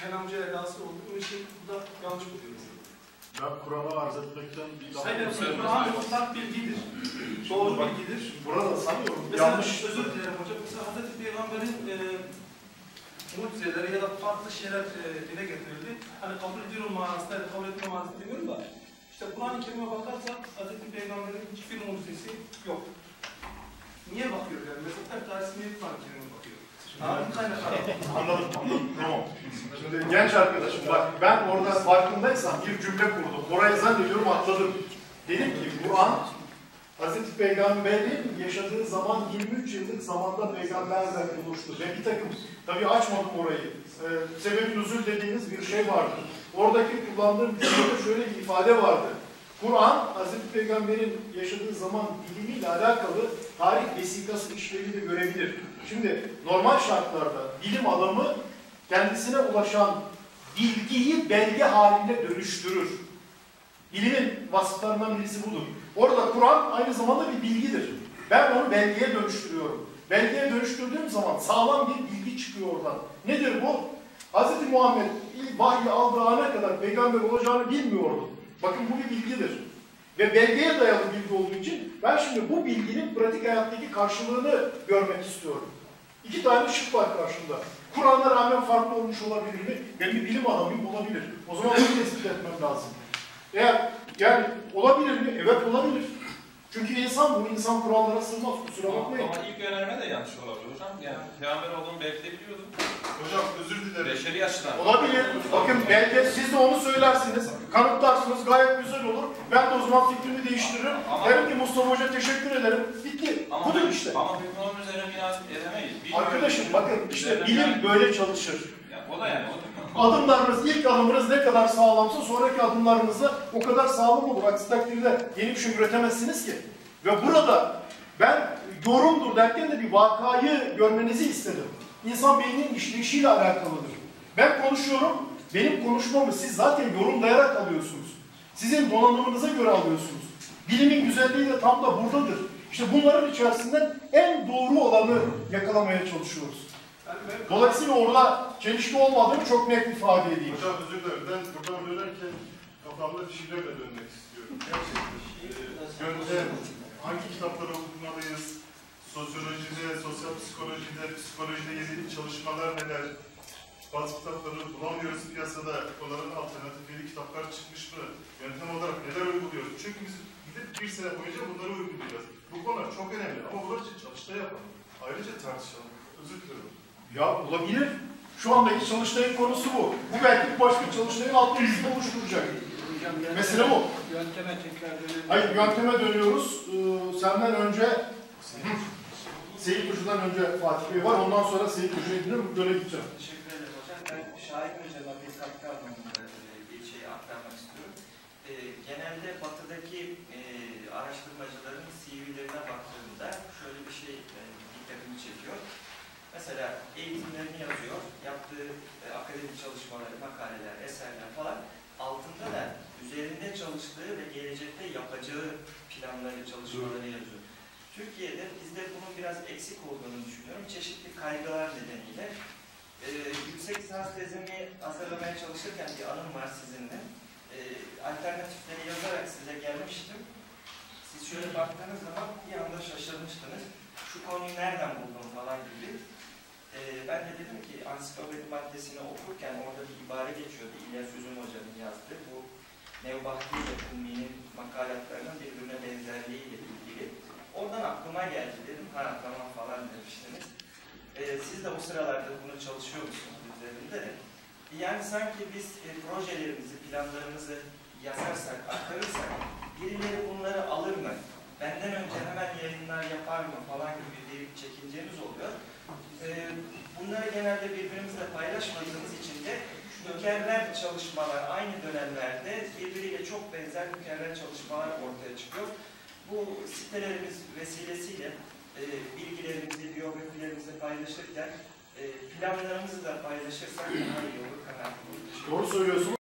kelamcı edası olduğu için bu da yanlış buluyoruz. Ben Kur'an'ı arz etmekten bir daha... Hayır, Kur'an mutlak bilgidir. Doğru bilgidir. Burada sanıyorum Mesela yanlış... özür dilerim hocam. Mesela Hazreti Peygamber'in e, mucizeleri ya da farklı şeyler e, dile getirildi. Hani kabul ediyorum manasında ya da kabul etme manasında demiyorum da. İşte Kur'an-ı Kerim'e bakarsak Hazreti Peygamber'in hiçbir mucizesi yok. Niye bakıyor yani? Mesela tarihsi niye Kur'an-ı Kerim'e bakıyor? Anladım, anladım. Tamam. Şimdi genç arkadaşım bak ben orada farkındaysam bir cümle kurdum. Orayı zannediyorum atladım. Dedim ki Kur'an Hazreti Peygamber'in yaşadığı zaman 23 yıllık zamanda peygamberler oluştu. Ve bir takım, tabii açmadım orayı. Ee, sebebi nüzul dediğiniz bir şey vardı. Oradaki kullandığım cümlede şöyle bir ifade vardı. Kur'an, Hazreti Peygamber'in yaşadığı zaman dilimiyle alakalı tarih vesikası işlevi de görebilir. Şimdi normal şartlarda bilim adamı kendisine ulaşan bilgiyi belge haline dönüştürür. Bilimin vasıflarından birisi budur. Orada Kur'an aynı zamanda bir bilgidir. Ben onu belgeye dönüştürüyorum. Belgeye dönüştürdüğüm zaman sağlam bir bilgi çıkıyor oradan. Nedir bu? Hz. Muhammed ilk vahyi aldığı ana kadar peygamber olacağını bilmiyordu. Bakın bu bir bilgidir. Ve belgeye dayalı bilgi olduğu için ben şimdi bu bilginin pratik hayattaki karşılığını görmek istiyorum. İki tane şık var karşımda. Kur'an'a rağmen farklı olmuş olabilir mi? Ben bir bilim adamıyım olabilir. O zaman bunu tespit etmem lazım. Eğer yani olabilir mi? Evet olabilir. Çünkü insan bu, insan kurallara sığmaz. Kusura bakmayın. ama ilk önerme de yanlış olabilir hocam. Yani peygamber olduğunu belki de biliyordum. Hocam özür dilerim. Beşeri açıdan. Olabilir. Bakın belki siz de onu söylersiniz. Kanıtlarsınız gayet güzel olur. Ben de o zaman fikrimi değiştiririm. Ama- Derim ki Mustafa Hoca teşekkür ederim. Bitti. Ama, Budur işte. ama hükmü onun üzerine bina edemeyiz. Bilmiyorum. Arkadaşım bakın işte bilim böyle çalışır. Yani o da yani. O da. Adımlarınız, ilk adımınız ne kadar sağlamsa sonraki adımlarınız da o kadar sağlam olur. Aksi takdirde yeni bir şey üretemezsiniz ki. Ve burada ben yorumdur derken de bir vakayı görmenizi istedim. İnsan beyninin işleyişiyle alakalıdır. Ben konuşuyorum, benim konuşmamı siz zaten yorumlayarak alıyorsunuz. Sizin donanımınıza göre alıyorsunuz. Bilimin güzelliği de tam da buradadır. İşte bunların içerisinden en doğru olanı yakalamaya çalışıyoruz. Dolayısıyla orada çelişki olmadığını çok net ifade edeyim. Hocam özür dilerim. Ben buradan dönerken kafamda bir şeylerle dönmek istiyorum. Gerçekten. e, Önce hangi kitapları okumalıyız? Sosyolojide, sosyal psikolojide, psikolojide yeni çalışmalar neler? Bazı kitapları bulamıyoruz piyasada. Onların alternatifleri kitaplar çıkmış mı? Yöntem olarak neler uyguluyoruz? Çünkü biz gidip bir sene boyunca bunları uygulayacağız. Bu konular çok önemli ama bunlar için çalıştay yapalım. Ayrıca tartışalım. Özür dilerim. Ya olabilir. Şu andaki çalıştayın konusu bu. Bu belki başka çalıştayın alt listesini oluşturacak. Mesele bu. Yönteme tekrar. Hayır yönteme dönüyoruz. Ee, senden önce Seyit Ucu'dan önce Fatih Bey var. Ondan sonra Seyit Ucu'ya gidiyorum. Böyle gideceğim. Teşekkür ederim hocam. Ben Şahin Hocam'a bir katkı anlamında e, bir şey aktarmak istiyorum. E, genelde batıdaki e, araştırmacıların CV'lerine baktığımda şöyle bir şey e, dikkatimi çekiyor. Eğitimlerini yazıyor, yaptığı e, akademik çalışmaları, makaleler, eserler falan altında da üzerinde çalıştığı ve gelecekte yapacağı planları, çalışmaları yazıyor. Türkiye'de bizde bunun biraz eksik olduğunu düşünüyorum. Çeşitli kaygılar nedeniyle. Ee, yüksek lisans tezimi hazırlamaya çalışırken bir anım var sizinle. Ee, alternatifleri yazarak size gelmiştim. Siz şöyle baktığınız zaman bir anda şaşırmıştınız. Şu konuyu nereden buldun falan gibi. Ee, ben de dedim ki ansiklopedi maddesini okurken orada bir ibare geçiyordu. İlyas Üzüm Hoca'nın yazdığı bu Nevbahti ile Ummi'nin makalatlarının birbirine benzerliğiyle ilgili. Oradan aklıma geldi dedim. Ha tamam falan demiştiniz. Ee, siz de o sıralarda bunu çalışıyor musunuz üzerinde de? Yani sanki biz e, projelerimizi, planlarımızı yazarsak, aktarırsak birileri bunları alır mı? Benden önce yayınlar yapar mı falan gibi bir çekincemiz oluyor. Ee, bunları genelde birbirimizle paylaşmadığımız için de mükerrer çalışmalar aynı dönemlerde birbiriyle çok benzer mükerrer çalışmalar ortaya çıkıyor. Bu sitelerimiz vesilesiyle e, bilgilerimizi, biyografilerimizi paylaşırken e, planlarımızı da paylaşırsak daha iyi olur kanaatindeyim. Doğru söylüyorsunuz.